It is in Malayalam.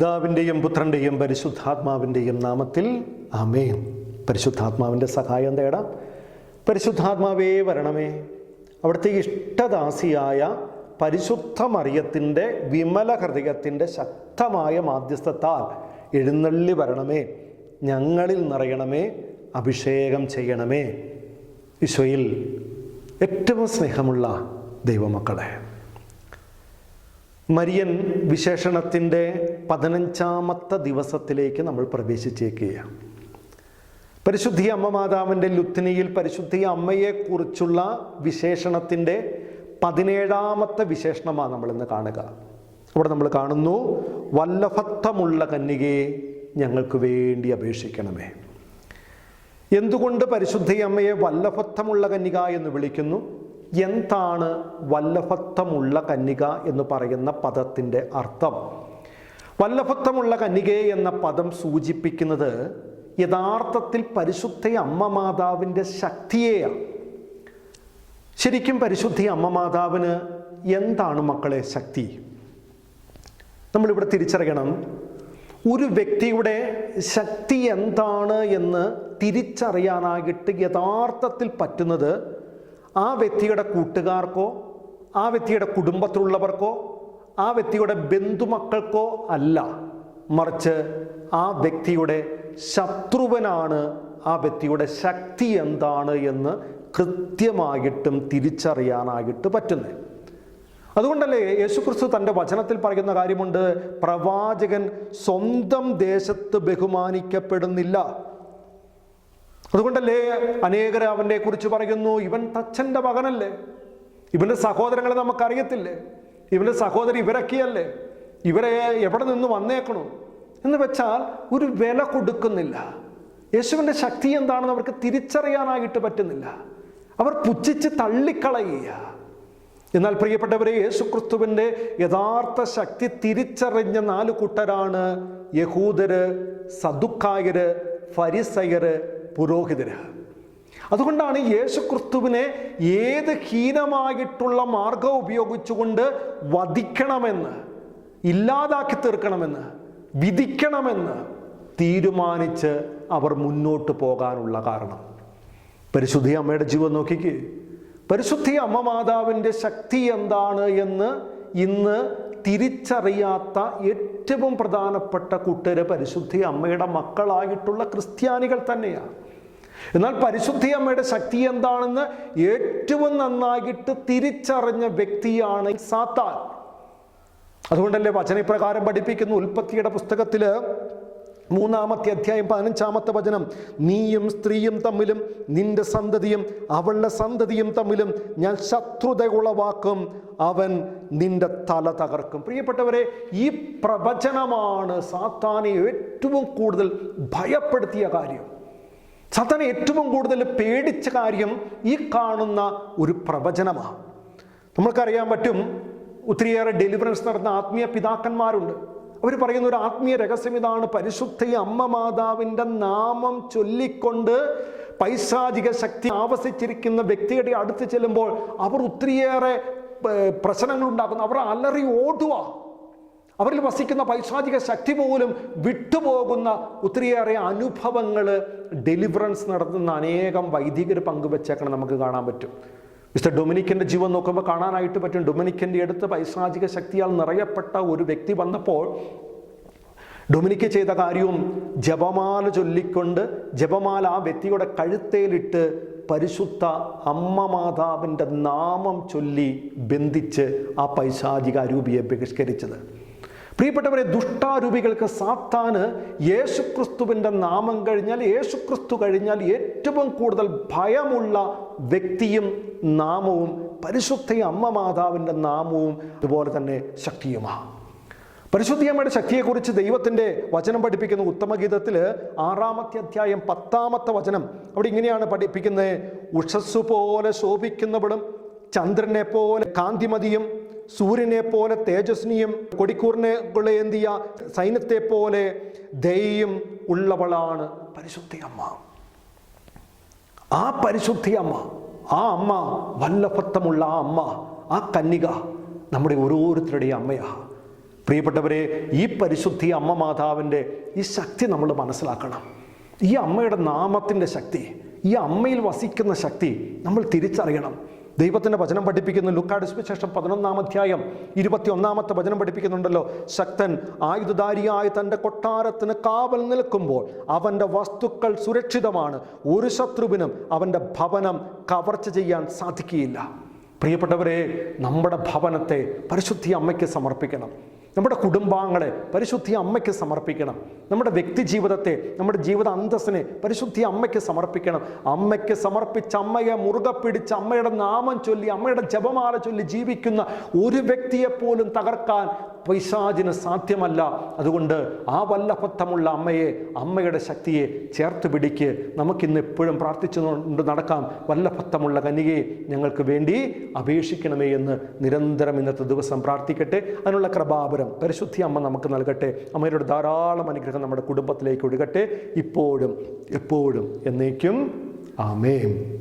പിതാവിന്റെയും പുത്രന്റെയും പരിശുദ്ധാത്മാവിന്റെയും നാമത്തിൽ അമേൻ പരിശുദ്ധാത്മാവിന്റെ സഹായം തേടാം. പരിശുദ്ധാത്മാവേ വരണമേ. അവിടുത്തെ ഇഷ്ടദാസിയായ പരിശുദ്ധ മറിയത്തിന്റെ വിമല ഹൃദയത്തിന്റെ ശക്തമായ മാധ്യസ്ഥത്താൽ എഴുന്നള്ളി വരണമേ. ഞങ്ങളിൽ നിറയണമേ. അഭിഷേകം ചെയ്യണമേ. ഈശോയിൽ ഏറ്റവും സ്നേഹമുള്ള ദൈവമക്കളെ. മരിയൻ വിശേഷണത്തിന്റെ പതിനഞ്ചാമത്തെ ദിവസത്തിലേക്ക് നമ്മൾ പ്രവേശിച്ചേക്കുകയാണ്. പരിശുദ്ധി അമ്മ മാതാവിന്റെ ലുത്തിനിയിൽ പരിശുദ്ധി അമ്മയെക്കുറിച്ചുള്ള വിശേഷണത്തിന്റെ പതിനേഴാമത്തെ വിശേഷണമാണ് നമ്മളിന്ന് കാണുക. അവിടെ നമ്മൾ കാണുന്നു വല്ലഭത്വമുള്ള കന്യകയെ ഞങ്ങൾക്ക് വേണ്ടി അപേക്ഷിക്കണമേ. എന്തുകൊണ്ട് പരിശുദ്ധി അമ്മയെ വല്ലഭത്വമുള്ള കന്യക എന്ന് വിളിക്കുന്നു? എന്താണ് വല്ലഭത്വമുള്ള കന്യക എന്ന് പറയുന്ന പദത്തിന്റെ അർത്ഥം? വല്ലഭത്വമുള്ള കന്യകയെ എന്ന പദം സൂചിപ്പിക്കുന്നത് യഥാർത്ഥത്തിൽ പരിശുദ്ധ അമ്മ മാതാവിന്റെ ശക്തിയെയാണ്. ശരിക്കും പരിശുദ്ധി അമ്മ മാതാവിന് എന്താണ് മക്കളെ ശക്തി? നമ്മളിവിടെ തിരിച്ചറിയണം. ഒരു വ്യക്തിയുടെ ശക്തി എന്താണ് എന്ന് തിരിച്ചറിയാനായിട്ട് യഥാർത്ഥത്തിൽ പറ്റുന്നത് ആ വ്യക്തിയുടെ കൂട്ടുകാർക്കോ ആ വ്യക്തിയുടെ കുടുംബത്തിലുള്ളവർക്കോ ആ വ്യക്തിയുടെ ബന്ധുമക്കൾക്കോ അല്ല. മറിച്ച് ആ വ്യക്തിയുടെ ശത്രുവനാണ് ആ വ്യക്തിയുടെ ശക്തി എന്താണ് എന്ന് കൃത്യമായിട്ടും തിരിച്ചറിയാനായിട്ട് പറ്റുന്നത്. അതുകൊണ്ടല്ലേ യേശുക്രിസ്തു തന്റെ വചനത്തിൽ പറയുന്ന കാര്യമുണ്ട് പ്രവാചകൻ സ്വന്തം ദേശത്ത് ബഹുമാനിക്കപ്പെടുന്നില്ല. അതുകൊണ്ടല്ലേ അനേകർ അവനെ കുറിച്ച് പറയുന്നു? ഇവൻ തച്ചന്റെ മകനല്ലേ? ഇവന്റെ സഹോദരങ്ങളെ നമുക്കറിയത്തില്ലേ? ഇവന്റെ സഹോദരി ഇവരൊക്കെയല്ലേ? ഇവരെ എവിടെ നിന്ന് വന്നേക്കണു? എന്ന് വെച്ചാൽ ഒരു വില കൊടുക്കുന്നില്ല. യേശുവിന്റെ ശക്തി എന്താണെന്ന് അവർക്ക് തിരിച്ചറിയാനായിട്ട് പറ്റുന്നില്ല. അവർ പുച്ഛിച്ച് തള്ളിക്കളയുക. എന്നാൽ പ്രിയപ്പെട്ടവരെ യേശുക്രിസ്തുവിന്റെ യഥാർത്ഥ ശക്തി തിരിച്ചറിഞ്ഞ നാല് കൂട്ടരാണ് യഹൂദര് സദുക്കായര് ഫരിസയര് പുരോഹിതര് അതുകൊണ്ടാണ് യേശുക്രിസ്തുവിനെ ഏത് ഹീനമായിട്ടുള്ള മാർഗം ഉപയോഗിച്ചുകൊണ്ട് വധിക്കണമെന്ന് ഇല്ലാതാക്കി തീർക്കണമെന്ന് വിധിക്കണമെന്ന് തീരുമാനിച്ച് അവർ മുന്നോട്ട് പോകാനുള്ള കാരണം. പരിശുദ്ധി അമ്മയുടെ ജീവൻ നോക്കിക്ക്. പരിശുദ്ധി അമ്മ മാതാവിന്റെ ശക്തി എന്താണ് എന്ന് ഇന്ന് തിരിച്ചറിയാത്ത ഏറ്റവും പ്രധാനപ്പെട്ട കൂട്ടര് പരിശുദ്ധി അമ്മയുടെ മക്കളായിട്ടുള്ള ക്രിസ്ത്യാനികൾ തന്നെയാണ് എന്നാൽ പരിശുദ്ധി അമ്മയുടെ ശക്തി എന്താണെന്ന് ഏറ്റവും നന്നായിട്ട് തിരിച്ചറിഞ്ഞ വ്യക്തിയാണ് സാത്താൻ. അതുകൊണ്ടല്ലേ വചനപ്രകാരം പഠിപ്പിക്കുന്നു. ഉൽപ്പത്തിയുടെ പുസ്തകത്തിൽ മൂന്നാമത്തെ അധ്യായം പതിനഞ്ചാമത്തെ വചനം നീയും സ്ത്രീയും തമ്മിലും നിന്റെ സന്തതിയും അവളുടെ സന്തതിയും തമ്മിലും ഞാൻ ശത്രുത ഉളവാക്കും അവൻ നിന്റെ തല തകർക്കും. പ്രിയപ്പെട്ടവരെ ഈ പ്രവചനമാണ് സാത്താനെ ഏറ്റവും കൂടുതൽ ഭയപ്പെടുത്തിയ കാര്യം. സാത്താനെ ഏറ്റവും കൂടുതൽ പേടിച്ച കാര്യം ഈ കാണുന്ന ഒരു പ്രവചനമാണ്. നമ്മൾക്കറിയാൻ പറ്റും ഒത്തിരിയേറെ ഡെലിവറൻസ് നടന്ന ആത്മീയ പിതാക്കന്മാരുണ്ട്. അവർ പറയുന്ന ഒരു ആത്മീയ രഹസ്യം ഇതാണ്. പരിശുദ്ധ അമ്മ മാതാവിന്റെ നാമം ചൊല്ലിക്കൊണ്ട് പൈശാചിക ശക്തി ആവസിച്ചിരിക്കുന്ന വ്യക്തിയുടെ അടുത്ത് ചെല്ലുമ്പോൾ അവർ ഒത്തിരിയേറെ പ്രശ്നങ്ങൾ ഉണ്ടാക്കുന്നു അവർ അലറി ഓടുക അവരിൽ വസിക്കുന്ന പൈശാചിക ശക്തി പോലും വിട്ടുപോകുന്ന ഒത്തിരിയേറെ അനുഭവങ്ങൾ ഡെലിവറൻസ് നടത്തുന്ന അനേകം വൈദികർ പങ്കുവച്ചേക്കണം നമുക്ക് കാണാൻ പറ്റും. മിസ്റ്റർ ഡൊമിനിക്കന്റെ ജീവൻ നോക്കുമ്പോൾ കാണാനായിട്ട് പറ്റും. ഡൊമിനിക്കന്റെ അടുത്ത് പൈശാചിക ശക്തിയാൽ നിറയപ്പെട്ട ഒരു വ്യക്തി വന്നപ്പോൾ ഡൊമിനിക്ക് ചെയ്ത കാര്യവും ജപമാല ചൊല്ലിക്കൊണ്ട് ജപമാല ആ വ്യക്തിയുടെ കഴുത്തേലിട്ട് പരിശുദ്ധ അമ്മ മാതാവിന്റെ നാമം ചൊല്ലി ബന്ധിച്ച് ആ പൈശാചിക അരൂപിയെ ബഹിഷ്കരിച്ചത്. പ്രിയപ്പെട്ടവരെ ദുഷ്ടാരൂപികൾക്ക് സാത്താന് യേശുക്രിസ്തുവിന്റെ നാമം കഴിഞ്ഞാൽ യേശുക്രിസ്തു കഴിഞ്ഞാൽ ഏറ്റവും കൂടുതൽ ഭയമുള്ള വ്യക്തിയും നാമവും പരിശുദ്ധ അമ്മ മാതാവിന്റെ നാമവും അതുപോലെ തന്നെ ശക്തിയുമാണ്. പരിശുദ്ധിയമ്മയുടെ ശക്തിയെക്കുറിച്ച് ദൈവത്തിന്റെ വചനം പഠിപ്പിക്കുന്ന ഉത്തമഗീതത്തിൽ ആറാമത്തെ അധ്യായം പത്താമത്തെ വചനം അവിടെ ഇങ്ങനെയാണ് പഠിപ്പിക്കുന്നത്. ഉഷസ്സു പോലെ ശോഭിക്കുന്നവളും ചന്ദ്രനെ പോലെ കാന്തിമതിയും സൂര്യനെ പോലെ തേജസ്നിയും കൊടിക്കൂറിനെ എന്തിയ സൈന്യത്തെ പോലെ ദയും ഉള്ളവളാണ് പരിശുദ്ധി അമ്മ. ആ പരിശുദ്ധി അമ്മ ആ അമ്മ വല്ലഭത്വമുള്ള ആ അമ്മ ആ കന്യക നമ്മുടെ ഓരോരുത്തരുടെയും അമ്മയാ. പ്രിയപ്പെട്ടവരെ ഈ പരിശുദ്ധി അമ്മ മാതാവിന്റെ ഈ ശക്തി നമ്മൾ മനസ്സിലാക്കണം. ഈ അമ്മയുടെ നാമത്തിന്റെ ശക്തി ഈ അമ്മയിൽ വസിക്കുന്ന ശക്തി നമ്മൾ തിരിച്ചറിയണം. ദൈവത്തിന്റെ വചനം പഠിപ്പിക്കുന്നു. ലുക്കാട് സുവിശേഷം പതിനൊന്നാം അധ്യായം ഇരുപത്തി ഒന്നാമത്തെ വചനം പഠിപ്പിക്കുന്നുണ്ടല്ലോ. ശക്തൻ ആയുധധാരിയായ തന്റെ കൊട്ടാരത്തിന് കാവൽ നിൽക്കുമ്പോൾ അവന്റെ വസ്തുക്കൾ സുരക്ഷിതമാണ്. ഒരു ശത്രുവിനും അവന്റെ ഭവനം കവർച്ച ചെയ്യാൻ സാധിക്കുകയില്ല. പ്രിയപ്പെട്ടവരെ നമ്മുടെ ഭവനത്തെ പരിശുദ്ധി അമ്മയ്ക്ക് സമർപ്പിക്കണം. നമ്മുടെ കുടുംബാംഗങ്ങളെ പരിശുദ്ധി അമ്മയ്ക്ക് സമർപ്പിക്കണം. നമ്മുടെ വ്യക്തി ജീവിതത്തെ നമ്മുടെ ജീവിത അന്തസ്സിനെ പരിശുദ്ധി അമ്മയ്ക്ക് സമർപ്പിക്കണം. അമ്മയ്ക്ക് സമർപ്പിച്ച് അമ്മയെ മുറുകെ പിടിച്ച് അമ്മയുടെ നാമം ചൊല്ലി അമ്മയുടെ ജപമാല ചൊല്ലി ജീവിക്കുന്ന ഒരു വ്യക്തിയെപ്പോലും തകർക്കാൻ പൈശാചിന് സാധ്യമല്ല. അതുകൊണ്ട് ആ വല്ലഭത്വമുള്ള അമ്മയെ അമ്മയുടെ ശക്തിയെ ചേർത്ത് പിടിക്ക്. നമുക്കിന്ന് എപ്പോഴും പ്രാർത്ഥിച്ചുകൊണ്ട് നടക്കാം. വല്ലഭത്വമുള്ള കനികയെ ഞങ്ങൾക്ക് വേണ്ടി അപേക്ഷിക്കണമേ എന്ന് നിരന്തരം ഇന്നത്തെ ദിവസം പ്രാർത്ഥിക്കട്ടെ. അതിനുള്ള കൃപാപരം പരിശുദ്ധി അമ്മ നമുക്ക് നൽകട്ടെ. അമ്മയുടെ ധാരാളം അനുഗ്രഹം നമ്മുടെ കുടുംബത്തിലേക്ക് ഒഴുകട്ടെ. ഇപ്പോഴും എപ്പോഴും എന്നേക്കും. ആമേൻ.